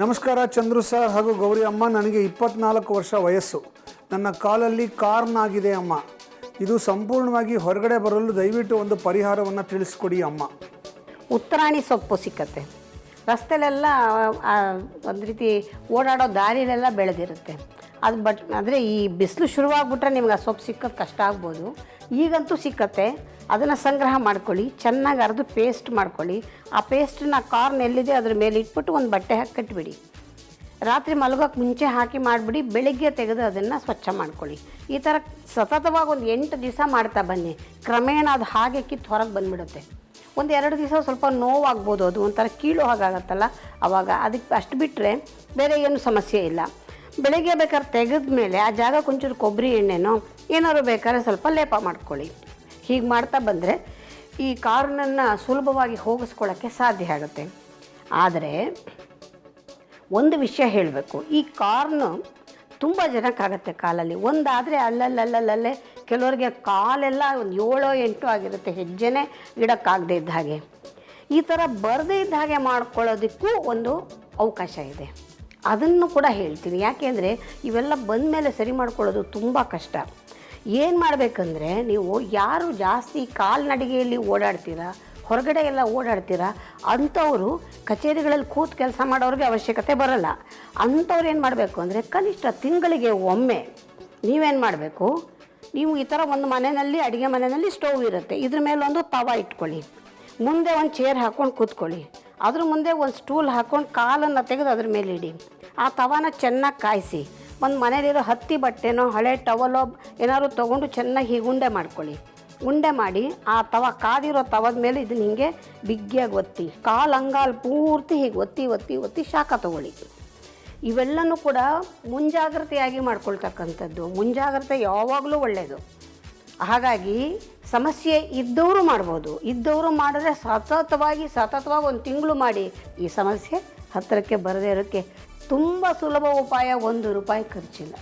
ನಮಸ್ಕಾರ ಚಂದ್ರು ಸರ್ ಹಾಗೂ ಗೌರಿ ಅಮ್ಮ. ನನಗೆ ಇಪ್ಪತ್ನಾಲ್ಕು ವರ್ಷ ವಯಸ್ಸು. ನನ್ನ ಕಾಲಲ್ಲಿ ಕಾರ್ನ್ ಆಗಿದೆ ಅಮ್ಮ. ಇದು ಸಂಪೂರ್ಣವಾಗಿ ಹೊರಗಡೆ ಬರಲು ದಯವಿಟ್ಟು ಒಂದು ಪರಿಹಾರವನ್ನು ತಿಳಿಸ್ಕೊಡಿ ಅಮ್ಮ. ಉತ್ತರಾಣಿ ಸೊಪ್ಪು ಸಿಕ್ಕತ್ತೆ. ರಸ್ತೆಲೆಲ್ಲ ಒಂದು ರೀತಿ ಓಡಾಡೋ ದಾರಿಲೆಲ್ಲ ಬೆಳೆದಿರುತ್ತೆ. ಅದು ಬಟ್, ಅಂದರೆ ಈ ಬಿಸಿಲು ಶುರುವಾಗ್ಬಿಟ್ರೆ ನಿಮ್ಗೆ ಆ ಸೊಪ್ಪು ಸಿಕ್ಕೋದು ಕಷ್ಟ ಆಗ್ಬೋದು. ಈಗಂತೂ ಸಿಕ್ಕತ್ತೆ. ಅದನ್ನು ಸಂಗ್ರಹ ಮಾಡ್ಕೊಳ್ಳಿ, ಚೆನ್ನಾಗಿ ಅರ್ದು ಪೇಸ್ಟ್ ಮಾಡ್ಕೊಳ್ಳಿ. ಆ ಪೇಸ್ಟನ್ನ ಕಾರ್ನ್ ಎಲ್ಲಿದೆ ಅದ್ರ ಮೇಲೆ ಇಟ್ಬಿಟ್ಟು ಒಂದು ಬಟ್ಟೆ ಹಾಕಿ ಕಟ್ಬಿಡಿ ರಾತ್ರಿ ಮಲಗೋಕ್ಕೆ ಮುಂಚೆ ಹಾಕಿ ಮಾಡಿಬಿಡಿ, ಬೆಳಿಗ್ಗೆ ತೆಗೆದು ಅದನ್ನು ಸ್ವಚ್ಛ ಮಾಡ್ಕೊಳ್ಳಿ. ಈ ಥರ ಸತತವಾಗಿ ಒಂದು ಎಂಟು ದಿವಸ ಮಾಡ್ತಾ ಬನ್ನಿ. ಕ್ರಮೇಣ ಅದು ಹಾಗೆ ಕಿತ್ತು ಹೊರಗೆ ಬಂದುಬಿಡುತ್ತೆ. ಒಂದು ಎರಡು ದಿವಸ ಸ್ವಲ್ಪ ನೋವಾಗ್ಬೋದು ಅದು ಒಂಥರ ಕೀಳು ಹಾಗಾಗತ್ತಲ್ಲ? ಆವಾಗ ಅದಕ್ಕೆ ಅಷ್ಟು ಬಿಟ್ಟರೆ ಬೇರೆ ಏನು ಸಮಸ್ಯೆ ಇಲ್ಲ. ಬೆಳಗ್ಗೆ ಬೇಕಾದ್ರೆ ತೆಗೆದ ಮೇಲೆ ಆ ಜಾಗ ಒಂಚೂರು ಕೊಬ್ಬರಿ ಎಣ್ಣೆನೋ ಏನಾದ್ರು ಬೇಕಾದ್ರೆ ಸ್ವಲ್ಪ ಲೇಪ ಮಾಡ್ಕೊಳ್ಳಿ. ಹೀಗೆ ಮಾಡ್ತಾ ಬಂದರೆ ಈ ಕಾರ್ನನ್ನು ಸುಲಭವಾಗಿ ಹೋಗಿಸ್ಕೊಳ್ಳೋಕ್ಕೆ ಸಾಧ್ಯ ಆಗುತ್ತೆ. ಆದರೆ ಒಂದು ವಿಷಯ ಹೇಳಬೇಕು, ಈ ಕಾರ್ನು ತುಂಬ ಜನಕ್ಕಾಗತ್ತೆ ಕಾಲಲ್ಲಿ. ಒಂದಾದರೆ ಅಲ್ಲಲ್ಲಲ್ಲಲ್ಲೇ ಕೆಲವರಿಗೆ ಕಾಲೆಲ್ಲ ಒಂದು ಏಳೋ ಎಂಟು ಆಗಿರುತ್ತೆ, ಹೆಜ್ಜೆನೇ ಇಡೋಕ್ಕಾಗದೇ ಇದ್ದ ಹಾಗೆ. ಈ ಥರ ಬರದೇ ಇದ್ದ ಹಾಗೆ ಮಾಡ್ಕೊಳ್ಳೋದಕ್ಕೂ ಒಂದು ಅವಕಾಶ ಇದೆ. ಅದನ್ನು ಕೂಡ ಹೇಳ್ತೀನಿ. ಯಾಕೆಂದರೆ ಇವೆಲ್ಲ ಬಂದ ಮೇಲೆ ಸರಿ ಮಾಡ್ಕೊಳ್ಳೋದು ತುಂಬ ಕಷ್ಟ. ಏನು ಮಾಡಬೇಕಂದ್ರೆ ನೀವು ಯಾರು ಜಾಸ್ತಿ ಕಾಲ್ನಡಿಗೆಯಲ್ಲಿ ಓಡಾಡ್ತೀರಾ, ಹೊರಗಡೆ ಎಲ್ಲ ಓಡಾಡ್ತೀರಾ, ಅಂಥವರು ಕಚೇರಿಗಳಲ್ಲಿ ಕೂತು ಕೆಲಸ ಮಾಡೋರಿಗೆ ಅವಶ್ಯಕತೆ ಬರಲ್ಲ. ಅಂಥವ್ರು ಏನು ಮಾಡಬೇಕು ಅಂದರೆ ಕನಿಷ್ಠ ತಿಂಗಳಿಗೆ ಒಮ್ಮೆ ನೀವೇನು ಮಾಡಬೇಕು? ನೀವು ಈ ಥರ ಒಂದು ಮನೆಯಲ್ಲಿ, ಅಡುಗೆ ಮನೆಯಲ್ಲಿ ಸ್ಟೌವ್ ಇರುತ್ತೆ. ಇದ್ರ ಮೇಲೆ ಒಂದು ತವ ಇಟ್ಕೊಳ್ಳಿ. ಮುಂದೆ ಒಂದು ಚೇರ್ ಹಾಕ್ಕೊಂಡು ಕೂತ್ಕೊಳ್ಳಿ. ಅದ್ರ ಮುಂದೆ ಒಂದು ಸ್ಟೂಲ್ ಹಾಕ್ಕೊಂಡು ಕಾಲನ್ನು ತೆಗೆದು ಅದ್ರ ಮೇಲೆ ಇಡಿ. ಆ ತವಾನ ಚೆನ್ನಾಗಿ ಕಾಯಿಸಿ. ಒಂದು ಮನೇಲಿರೋ ಹತ್ತಿ ಬಟ್ಟೆನೋ, ಹಳೆ ಟವಲೋ ಏನಾದ್ರು ತೊಗೊಂಡು ಚೆನ್ನಾಗಿ ಹೀಗೆ ಉಂಡೆ ಮಾಡ್ಕೊಳ್ಳಿ. ಉಂಡೆ ಮಾಡಿ ಆ ತವ ಕಾದಿರೋ ತವದ ಮೇಲೆ ಇದನ್ನ ಹಿಂಗೆ ಬಿಗ್ಗಿಯಾಗಿ ಒತ್ತಿ. ಕಾಲು ಅಂಗಾಲು ಪೂರ್ತಿ ಹೀಗೆ ಒತ್ತಿ ಒತ್ತಿ ಒತ್ತಿ ಶಾಖ ತಗೊಳ್ಳಿ. ಇವೆಲ್ಲನೂ ಕೂಡ ಮುಂಜಾಗ್ರತೆಯಾಗಿ ಮಾಡ್ಕೊಳ್ತಕ್ಕಂಥದ್ದು. ಮುಂಜಾಗ್ರತೆ ಯಾವಾಗಲೂ ಒಳ್ಳೆಯದು ಹಾಗಾಗಿ ಸಮಸ್ಯೆ ಇದ್ದವರು ಮಾಡ್ಬೋದು. ಇದ್ದವರು ಮಾಡಿದ್ರೆ ಸತತವಾಗಿ ಸತತವಾಗಿ ಒಂದು ತಿಂಗಳು ಮಾಡಿ ಈ ಸಮಸ್ಯೆ ಹತ್ತಿರಕ್ಕೆ ಬರದೇ ಇರೋಕ್ಕೆ ತುಂಬ ಸುಲಭ ಉಪಾಯ ಒಂದು ರೂಪಾಯಿ ಖರ್ಚಿಲ್ಲ.